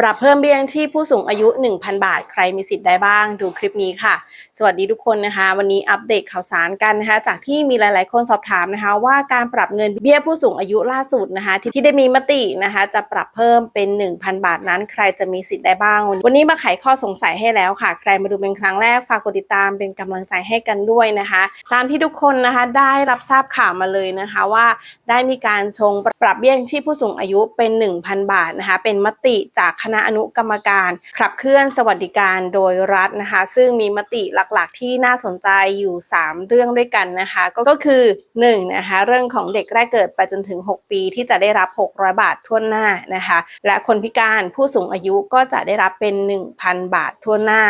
ปรับเพิ่มเบี้ยงชีพผู้สูงอายุ 1,000 บาท ใครมีสิทธิ์ได้บ้าง ดูคลิปนี้ค่ะ สวัสดีทุกคนนะคะ วันนี้อัปเดตข่าวสารกันนะคะ จากที่มีหลาย ๆ คนสอบถามนะคะ ว่าการปรับเงินเบี้ยผู้สูงอายุล่าสุดนะคะ ที่ที่ได้มีมตินะคะ จะปรับเพิ่มเป็น 1,000 บาทนั้น ใครจะมีสิทธิ์ได้บ้าง วันนี้มาไขข้อสงสัยให้แล้วค่ะ ใครมาดูเป็นครั้งแรกฝากกดติดตามเป็นกำลังใจให้กันด้วยนะคะ ตามที่ทุกคนนะคะได้รับทราบข่าวมาเลยนะคะว่าได้มีการชงปรับเบี้ยยังชีพผู้สูงอายุเป็น 1,000 บาทนะคะเป็นมติจากคณะอนุกรรมการขับเคลื่อนสวัสดิการโดยรัฐนะคะ ซึ่งมีมติหลักๆ ที่น่าสนใจอยู่ 3 เรื่องด้วยกันนะคะก็ก็คือ1นะคะเรื่องของเด็กแรกเกิดไปจนถึง 6 ปีที่จะได้รับ 600 บาททั่วหน้านะคะ และคนพิการผู้สูงอายุก็จะได้รับเป็น 1,000 บาททั่วหน้า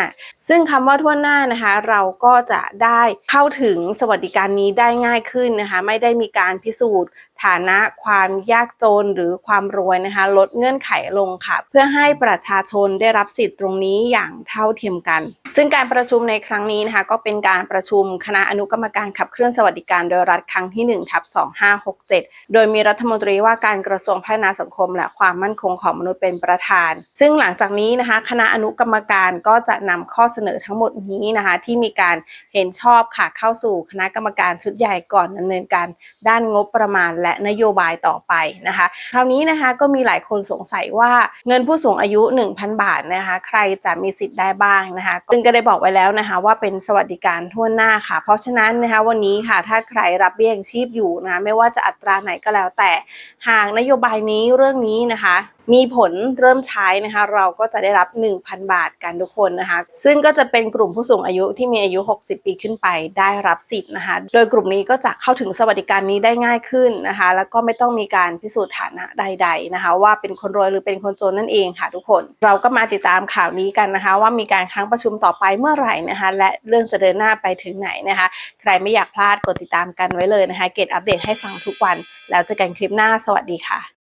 ซึ่งคำว่าทั่วหน้านะคะ เราก็จะได้เข้าถึงสวัสดิการนี้ได้ง่ายขึ้นนะคะ ไม่ได้มีการพิสูจน์ฐานะความยากจนหรือความรวยนะคะ ลดเงื่อนไขลงค่ะ เพื่อให้ประชาชนได้รับสิทธิ์ตรงนี้อย่างเท่าเทียมกัน ซึ่งการประชุมในครั้งนี้นะคะ ก็เป็นการประชุมคณะอนุกรรมการขับเคลื่อนสวัสดิการโดยรัฐครั้งที่1ทับ2567 โดยมีรัฐมนตรีว่าการกระทรวงพัฒนาสังคม และความมั่นคงของมนุษย์เป็นประธาน ซึ่งหลังจากนี้นะคะ คณะอนุกรรมการก็จะนำข้อเสนอทั้งหมดนี้นะคะ ที่มีการเห็นชอบค่ะเข้าสู่คณะกรรมการชุดใหญ่ก่อนดำเนินการด้านงบประมาณและนโยบายต่อไปนะคะคราวนี้นะคะก็มีหลายคนสงสัยว่าเงินผู้สูงอายุ 1,000 บาทนะคะ ใครจะมีสิทธิ์ได้บ้างนะคะซึ่งก็ได้บอกไว้แล้วนะคะ ว่าเป็นสวัสดิการทั่วหน้าค่ะ เพราะฉะนั้นนะคะวันนี้ค่ะถ้าใครรับเบี้ยยังชีพอยู่นะะไม่ว่าจะอัตราไหนก็แล้วแต่หากนโยบายนี้เรื่องนี้นะคะ มีผลเริ่มใช้นะคะ เราก็จะได้รับ 1,000 บาทกันทุกคนนะคะ ซึ่งก็จะเป็นกลุ่มผู้สูงอายุที่มีอายุ 60 ปีขึ้นไปได้รับสิทธิ์นะคะ โดยกลุ่มนี้ก็จะเข้าถึงสวัสดิการนี้ได้ง่ายขึ้นนะคะ แล้วก็ไม่ต้องมีการพิสูจน์ฐานะใด ๆนะคะ ว่าเป็นคนรวยหรือเป็นคนจนนั่นเองค่ะทุกคน เราก็มาติดตามข่าวนี้กันนะคะ ว่ามีการครั้งประชุมต่อไปเมื่อไหร่นะคะ และเรื่องจะเดินหน้าไปถึงไหนนะคะ ใครไม่อยากพลาดกดติดตามกันไว้เลยนะคะ เกตอัปเดตให้ฟังทุกวัน แล้วเจอกันคลิปหน้าสวัสดีค่ะ